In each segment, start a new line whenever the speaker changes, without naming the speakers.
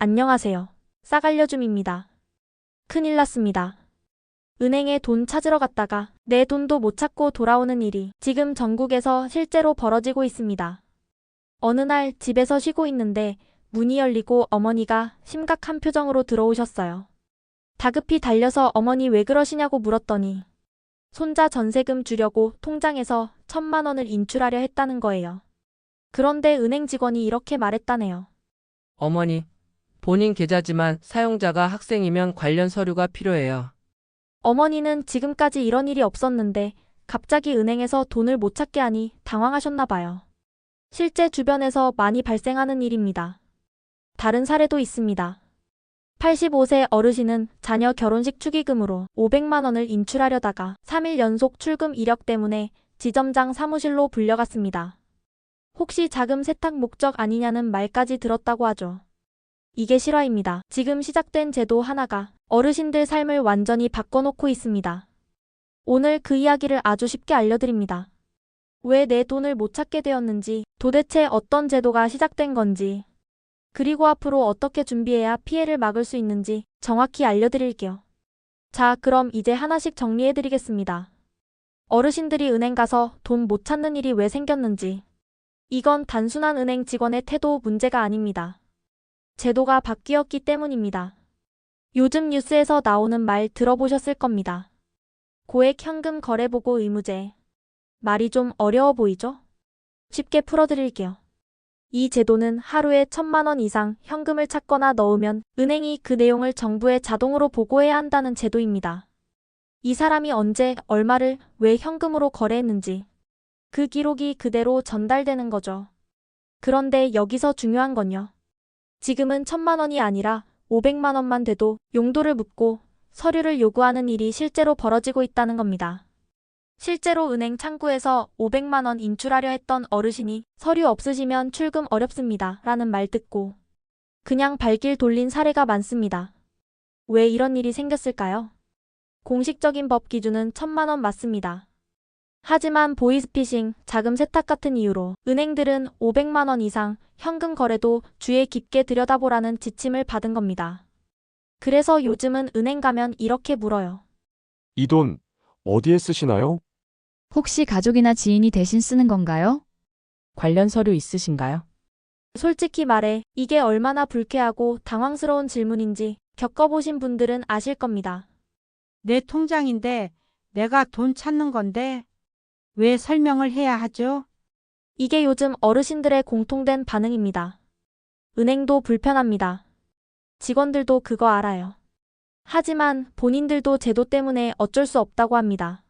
안녕하세요. 싸갈려줌입니다. 큰일 났습니다. 은행에 돈 찾으러 갔다가 내 돈도 못 찾고 돌아오는 일이 지금 전국에서 실제로 벌어지고 있습니다. 어느 날 집에서 쉬고 있는데 문이 열리고 어머니가 심각한 표정으로 들어오셨어요. 다급히 달려서 어머니 왜 그러시냐고 물었더니 손자 전세금 주려고 통장에서 천만 원을 인출하려 했다는 거예요. 그런데 은행 직원이 이렇게 말했다네요.
어머니, 본인 계좌지만 사용자가 학생이면 관련 서류가 필요해요.
어머니는 지금까지 이런 일이 없었는데 갑자기 은행에서 돈을 못 찾게 하니 당황하셨나 봐요. 실제 주변에서 많이 발생하는 일입니다. 다른 사례도 있습니다. 85세 어르신은 자녀 결혼식 축의금으로 500만 원을 인출하려다가 3일 연속 출금 이력 때문에 지점장 사무실로 불려갔습니다. 혹시 자금 세탁 목적 아니냐는 말까지 들었다고 하죠. 이게 실화입니다. 지금 시작된 제도 하나가 어르신들 삶을 완전히 바꿔놓고 있습니다. 오늘 그 이야기를 아주 쉽게 알려드립니다. 왜 내 돈을 못 찾게 되었는지, 도대체 어떤 제도가 시작된 건지, 그리고 앞으로 어떻게 준비해야 피해를 막을 수 있는지 정확히 알려드릴게요. 자, 그럼 이제 하나씩 정리해드리겠습니다. 어르신들이 은행 가서 돈 못 찾는 일이 왜 생겼는지. 이건 단순한 은행 직원의 태도 문제가 아닙니다. 제도가 바뀌었기 때문입니다. 요즘 뉴스에서 나오는 말 들어보셨을 겁니다. 고액 현금 거래보고 의무제. 말이 좀 어려워 보이죠? 쉽게 풀어드릴게요. 이 제도는 하루에 천만 원 이상 현금을 찾거나 넣으면 은행이 그 내용을 정부에 자동으로 보고해야 한다는 제도입니다. 이 사람이 언제 얼마를 왜 현금으로 거래했는지 그 기록이 그대로 전달되는 거죠. 그런데 여기서 중요한 건요. 지금은 천만 원이 아니라 500만 원만 돼도 용도를 묻고 서류를 요구하는 일이 실제로 벌어지고 있다는 겁니다. 실제로 은행 창구에서 500만 원 인출하려 했던 어르신이 서류 없으시면 출금 어렵습니다. 라는 말 듣고 그냥 발길 돌린 사례가 많습니다. 왜 이런 일이 생겼을까요? 공식적인 법 기준은 천만 원 맞습니다. 하지만 보이스피싱, 자금 세탁 같은 이유로 은행들은 500만 원 이상 현금 거래도 주의 깊게 들여다보라는 지침을 받은 겁니다. 그래서 요즘은 은행 가면 이렇게 물어요.
이 돈 어디에 쓰시나요?
혹시 가족이나 지인이 대신 쓰는 건가요?
관련 서류 있으신가요?
솔직히 말해 이게 얼마나 불쾌하고 당황스러운 질문인지 겪어보신 분들은 아실 겁니다.
내 통장인데 내가 돈 찾는 건데 왜 설명을 해야 하죠?
이게 요즘 어르신들의 공통된 반응입니다. 은행도 불편합니다. 직원들도 그거 알아요. 하지만 본인들도 제도 때문에 어쩔 수 없다고 합니다.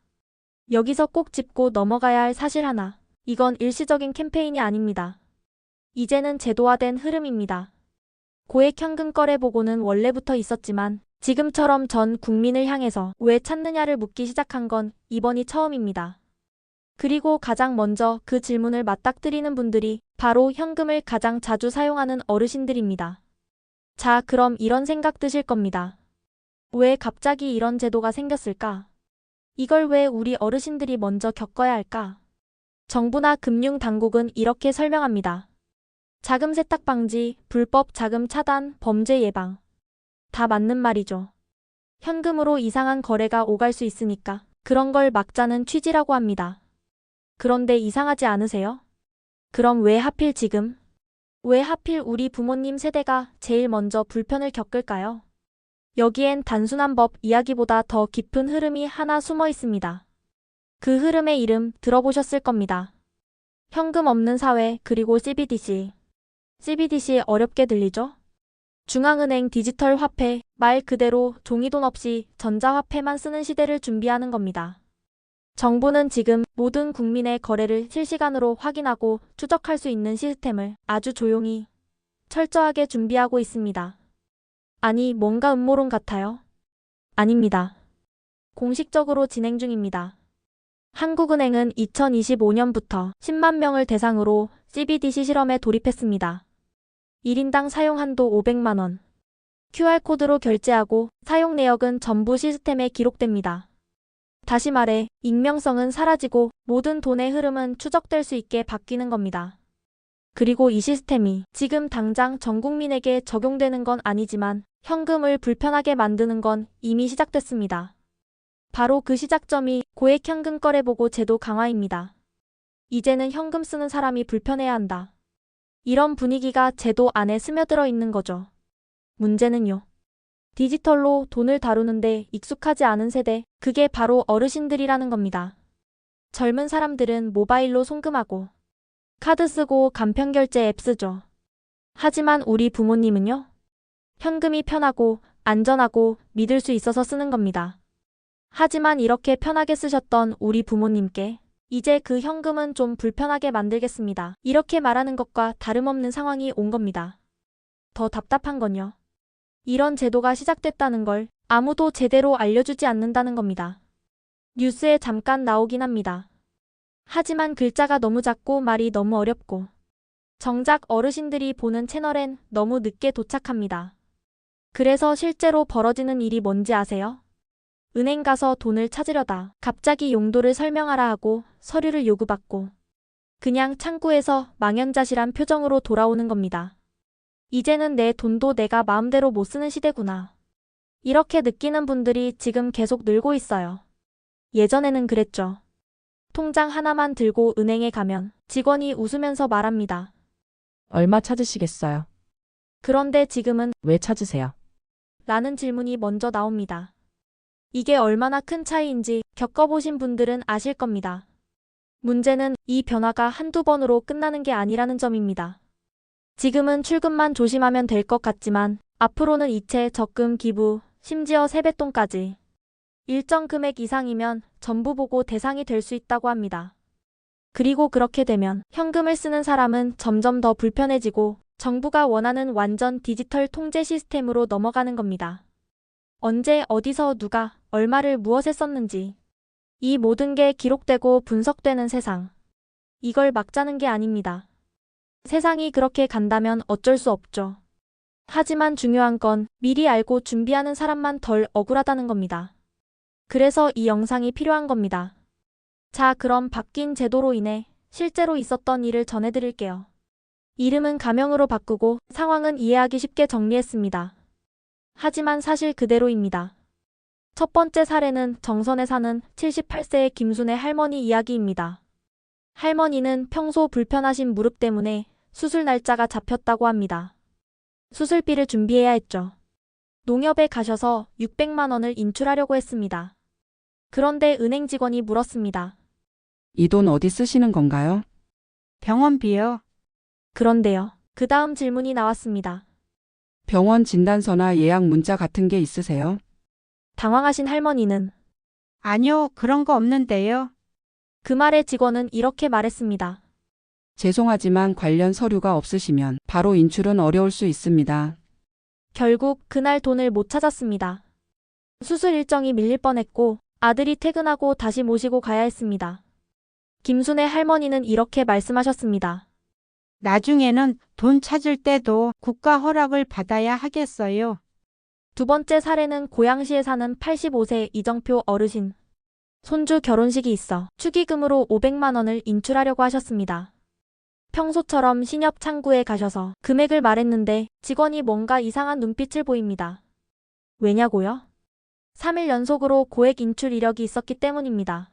여기서 꼭 짚고 넘어가야 할 사실 하나. 이건 일시적인 캠페인이 아닙니다. 이제는 제도화된 흐름입니다. 고액 현금 거래 보고는 원래부터 있었지만 지금처럼 전 국민을 향해서 왜 찾느냐를 묻기 시작한 건 이번이 처음입니다. 그리고 가장 먼저 그 질문을 맞닥뜨리는 분들이 바로 현금을 가장 자주 사용하는 어르신들입니다. 자, 그럼 이런 생각 드실 겁니다. 왜 갑자기 이런 제도가 생겼을까? 이걸 왜 우리 어르신들이 먼저 겪어야 할까? 정부나 금융당국은 이렇게 설명합니다. 자금 세탁 방지, 불법 자금 차단, 범죄 예방. 다 맞는 말이죠. 현금으로 이상한 거래가 오갈 수 있으니까 그런 걸 막자는 취지라고 합니다. 그런데 이상하지 않으세요? 그럼 왜 하필 지금? 왜 하필 우리 부모님 세대가 제일 먼저 불편을 겪을까요? 여기엔 단순한 법 이야기보다 더 깊은 흐름이 하나 숨어 있습니다. 그 흐름의 이름 들어보셨을 겁니다. 현금 없는 사회 그리고 CBDC. CBDC 어렵게 들리죠? 중앙은행 디지털 화폐, 말 그대로 종이돈 없이 전자화폐만 쓰는 시대를 준비하는 겁니다. 정부는 지금 모든 국민의 거래를 실시간으로 확인하고 추적할 수 있는 시스템을 아주 조용히, 철저하게 준비하고 있습니다. 아니, 뭔가 음모론 같아요? 아닙니다. 공식적으로 진행 중입니다. 한국은행은 2025년부터 10만 명을 대상으로 CBDC 실험에 돌입했습니다. 1인당 사용 한도 500만 원. QR코드로 결제하고 사용 내역은 전부 시스템에 기록됩니다. 다시 말해, 익명성은 사라지고 모든 돈의 흐름은 추적될 수 있게 바뀌는 겁니다. 그리고 이 시스템이 지금 당장 전 국민에게 적용되는 건 아니지만 현금을 불편하게 만드는 건 이미 시작됐습니다. 바로 그 시작점이 고액 현금 거래보고 제도 강화입니다. 이제는 현금 쓰는 사람이 불편해야 한다. 이런 분위기가 제도 안에 스며들어 있는 거죠. 문제는요. 디지털로 돈을 다루는데 익숙하지 않은 세대, 그게 바로 어르신들이라는 겁니다. 젊은 사람들은 모바일로 송금하고 카드 쓰고 간편 결제 앱 쓰죠. 하지만 우리 부모님은요? 현금이 편하고 안전하고 믿을 수 있어서 쓰는 겁니다. 하지만 이렇게 편하게 쓰셨던 우리 부모님께 이제 그 현금은 좀 불편하게 만들겠습니다. 이렇게 말하는 것과 다름없는 상황이 온 겁니다. 더 답답한 건요. 이런 제도가 시작됐다는 걸 아무도 제대로 알려주지 않는다는 겁니다. 뉴스에 잠깐 나오긴 합니다. 하지만 글자가 너무 작고 말이 너무 어렵고 정작 어르신들이 보는 채널엔 너무 늦게 도착합니다. 그래서 실제로 벌어지는 일이 뭔지 아세요? 은행 가서 돈을 찾으려다 갑자기 용도를 설명하라 하고 서류를 요구받고 그냥 창구에서 망연자실한 표정으로 돌아오는 겁니다. 이제는 내 돈도 내가 마음대로 못 쓰는 시대구나. 이렇게 느끼는 분들이 지금 계속 늘고 있어요. 예전에는 그랬죠. 통장 하나만 들고 은행에 가면 직원이 웃으면서 말합니다.
얼마 찾으시겠어요?
그런데 지금은
왜 찾으세요?
라는 질문이 먼저 나옵니다. 이게 얼마나 큰 차이인지 겪어보신 분들은 아실 겁니다. 문제는 이 변화가 한두 번으로 끝나는 게 아니라는 점입니다. 지금은 출금만 조심하면 될 것 같지만 앞으로는 이체, 적금, 기부, 심지어 세뱃돈까지 일정 금액 이상이면 전부 보고 대상이 될 수 있다고 합니다. 그리고 그렇게 되면 현금을 쓰는 사람은 점점 더 불편해지고 정부가 원하는 완전 디지털 통제 시스템으로 넘어가는 겁니다. 언제 어디서 누가 얼마를 무엇에 썼는지 이 모든 게 기록되고 분석되는 세상. 이걸 막자는 게 아닙니다. 세상이 그렇게 간다면 어쩔 수 없죠. 하지만 중요한 건 미리 알고 준비하는 사람만 덜 억울하다는 겁니다. 그래서 이 영상이 필요한 겁니다. 자, 그럼 바뀐 제도로 인해 실제로 있었던 일을 전해드릴게요. 이름은 가명으로 바꾸고 상황은 이해하기 쉽게 정리했습니다. 하지만 사실 그대로입니다. 첫 번째 사례는 정선에 사는 78세의 김순의 할머니 이야기입니다. 할머니는 평소 불편하신 무릎 때문에 수술 날짜가 잡혔다고 합니다. 수술비를 준비해야 했죠. 농협에 가셔서 600만 원을 인출하려고 했습니다. 그런데 은행 직원이 물었습니다.
이 돈 어디 쓰시는 건가요?
병원비요.
그런데요. 그 다음 질문이 나왔습니다.
병원 진단서나 예약 문자 같은 게 있으세요?
당황하신 할머니는
아니요, 그런 거 없는데요.
그 말에 직원은 이렇게 말했습니다.
죄송하지만 관련 서류가 없으시면 바로 인출은 어려울 수 있습니다.
결국 그날 돈을 못 찾았습니다. 수술 일정이 밀릴 뻔했고 아들이 퇴근하고 다시 모시고 가야 했습니다. 김순의 할머니는 이렇게 말씀하셨습니다.
나중에는 돈 찾을 때도 국가 허락을 받아야 하겠어요.
두 번째 사례는 고양시에 사는 85세 이정표 어르신. 손주 결혼식이 있어 축의금으로 500만 원을 인출하려고 하셨습니다. 평소처럼 신협 창구에 가셔서 금액을 말했는데 직원이 뭔가 이상한 눈빛을 보입니다. 왜냐고요? 3일 연속으로 고액 인출 이력이 있었기 때문입니다.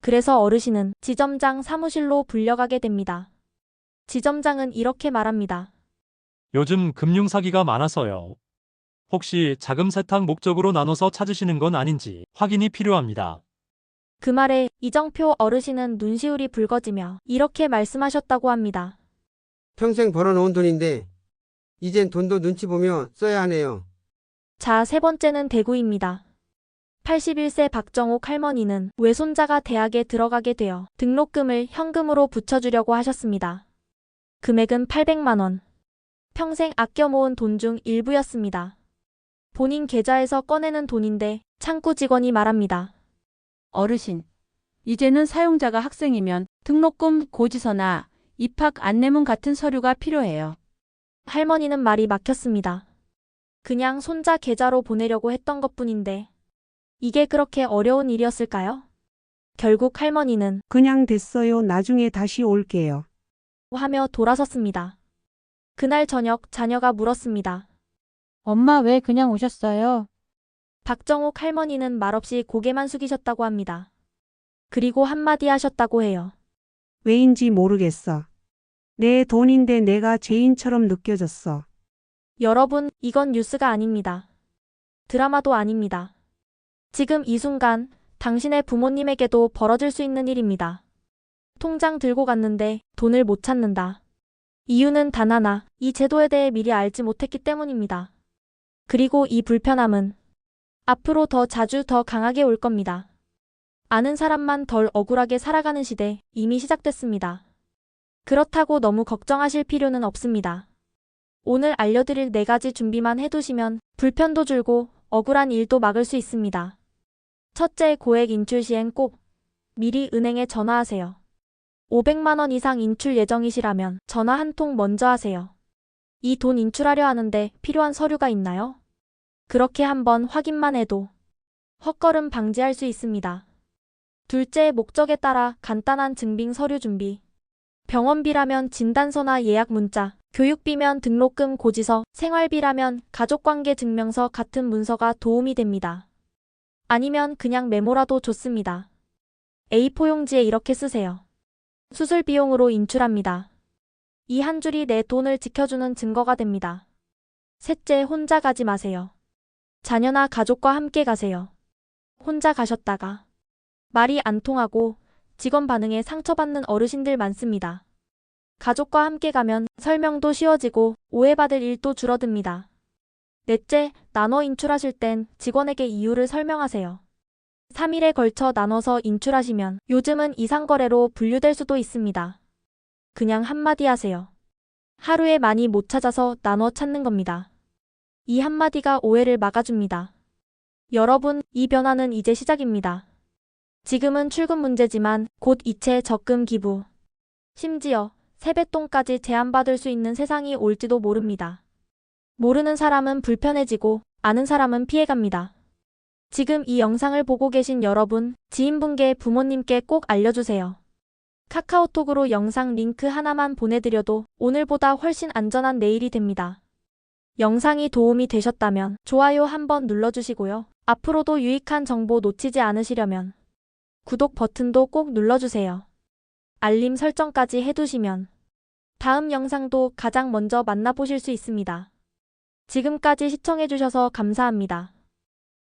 그래서 어르신은 지점장 사무실로 불려가게 됩니다. 지점장은 이렇게 말합니다.
요즘 금융사기가 많아서요. 혹시 자금 세탁 목적으로 나눠서 찾으시는 건 아닌지 확인이 필요합니다.
그 말에 이정표 어르신은 눈시울이 붉어지며 이렇게 말씀하셨다고 합니다.
평생 벌어놓은 돈인데 이젠 돈도 눈치 보며 써야 하네요.
자, 세 번째는 대구입니다. 81세 박정옥 할머니는 외손자가 대학에 들어가게 되어 등록금을 현금으로 붙여주려고 하셨습니다. 금액은 800만 원. 평생 아껴 모은 돈 중 일부였습니다. 본인 계좌에서 꺼내는 돈인데 창구 직원이 말합니다.
어르신, 이제는 사용자가 학생이면 등록금 고지서나 입학 안내문 같은 서류가 필요해요.
할머니는 말이 막혔습니다. 그냥 손자 계좌로 보내려고 했던 것 뿐인데 이게 그렇게 어려운 일이었을까요? 결국 할머니는
그냥 됐어요. 나중에 다시 올게요.
하며 돌아섰습니다. 그날 저녁 자녀가 물었습니다.
엄마 왜 그냥 오셨어요?
박정옥 할머니는 말없이 고개만 숙이셨다고 합니다. 그리고 한마디 하셨다고 해요.
왜인지 모르겠어. 내 돈인데 내가 죄인처럼 느껴졌어.
여러분, 이건 뉴스가 아닙니다. 드라마도 아닙니다. 지금 이 순간 당신의 부모님에게도 벌어질 수 있는 일입니다. 통장 들고 갔는데 돈을 못 찾는다. 이유는 단 하나, 이 제도에 대해 미리 알지 못했기 때문입니다. 그리고 이 불편함은 앞으로 더 자주 더 강하게 올 겁니다. 아는 사람만 덜 억울하게 살아가는 시대 이미 시작됐습니다. 그렇다고 너무 걱정하실 필요는 없습니다. 오늘 알려드릴 네 가지 준비만 해두시면 불편도 줄고 억울한 일도 막을 수 있습니다. 첫째, 고액 인출 시엔 꼭 미리 은행에 전화하세요. 500만원 이상 인출 예정이시라면 전화 한 통 먼저 하세요. 이 돈 인출하려 하는데 필요한 서류가 있나요? 그렇게 한번 확인만 해도 헛걸음 방지할 수 있습니다. 둘째, 목적에 따라 간단한 증빙 서류 준비. 병원비라면 진단서나 예약 문자, 교육비면 등록금 고지서, 생활비라면 가족관계 증명서 같은 문서가 도움이 됩니다. 아니면 그냥 메모라도 좋습니다. A4 용지에 이렇게 쓰세요. 수술 비용으로 인출합니다. 이 한 줄이 내 돈을 지켜주는 증거가 됩니다. 셋째, 혼자 가지 마세요. 자녀나 가족과 함께 가세요. 혼자 가셨다가 말이 안 통하고 직원 반응에 상처받는 어르신들 많습니다. 가족과 함께 가면 설명도 쉬워지고 오해받을 일도 줄어듭니다. 넷째, 나눠 인출하실 땐 직원에게 이유를 설명하세요. 3일에 걸쳐 나눠서 인출하시면 요즘은 이상거래로 분류될 수도 있습니다. 그냥 한마디 하세요. 하루에 많이 못 찾아서 나눠 찾는 겁니다. 이 한마디가 오해를 막아줍니다. 여러분, 이 변화는 이제 시작입니다. 지금은 출금 문제지만 곧 이체 적금 기부. 심지어 세뱃돈까지 제한받을 수 있는 세상이 올지도 모릅니다. 모르는 사람은 불편해지고 아는 사람은 피해갑니다. 지금 이 영상을 보고 계신 여러분, 지인분께 부모님께 꼭 알려주세요. 카카오톡으로 영상 링크 하나만 보내드려도 오늘보다 훨씬 안전한 내일이 됩니다. 영상이 도움이 되셨다면 좋아요 한번 눌러주시고요. 앞으로도 유익한 정보 놓치지 않으시려면 구독 버튼도 꼭 눌러주세요. 알림 설정까지 해두시면 다음 영상도 가장 먼저 만나보실 수 있습니다. 지금까지 시청해주셔서 감사합니다.